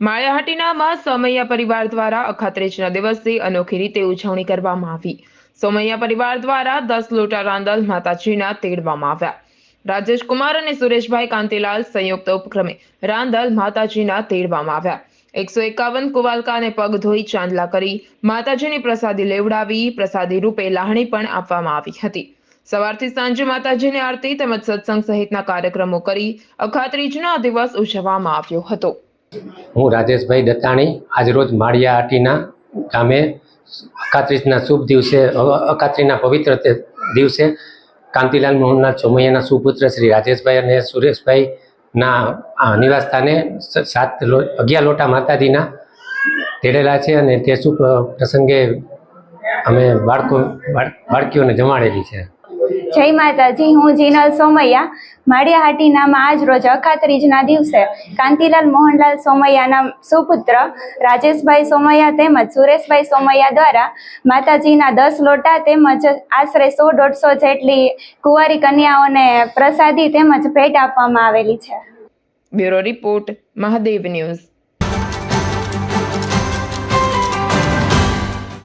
માળિયાહાટીનામાં સોમૈયા પરિવાર દ્વારા અખાત્રીજના દિવસે અનોખી રીતે ઉજવણી કરવામાં આવી. સોમૈયા પરિવાર દ્વારા દસ લોટા રાંદલ માતાજીના તેડવામાં આવ્યા. રાજેશ કુમાર અને સુરેશભાઈ કાંતિલાલ સંયુક્ત ઉપક્રમે રાંદલ માતાજીના તેડવામાં આવ્યા. એકસો એકાવન કુવાલકાને પગ ધોઈ ચાંદલા કરી માતાજીની પ્રસાદી લેવડાવી, પ્રસાદી રૂપે લાહણી પણ આપવામાં આવી હતી. સવારથી સાંજે માતાજીની આરતી તેમજ સત્સંગ સહિતના કાર્યક્રમો કરી અખાત્રીજનો દિવસ ઉજવવામાં આવ્યો હતો. હું રાજેશભાઈ દત્તાણી. આજરોજ માળિયા આટીના ગામે અકાત્રીસના શુભ દિવસે અકાત્રીના પવિત્ર દિવસે કાંતિલાલ મોહનનાથ ચોમૈયાના સુપુત્ર શ્રી રાજેશભાઈ અને સુરેશભાઈના, આ, નિવાસસ્થાને સ- સાત અગિયાર લોટા માતાજીના તેડેલા છે અને તે શુભ પ્રસંગે અમે બાળકો બાળકીઓને જમાડેલી છે. જય માતાજી, હું જીનલ સોમૈયા. માળિયાહાટીનામાં આજ રોજ અખાત્રીજના દિવસે. કાંતિલાલ મોહનલાલ સોમૈયાના સુપુત્ર, રાજેશભાઈ સોમૈયા તેમજ સુરેશભાઈ સોમૈયા દ્વારા માતાજીના દસ લોટા તેમજ આશરે સો, દોઢસો જેટલી કુંવારી કન્યાઓને પ્રસાદી તેમજ ભેટ આપવામાં આવેલી છે. Bureau report, Mahadev news.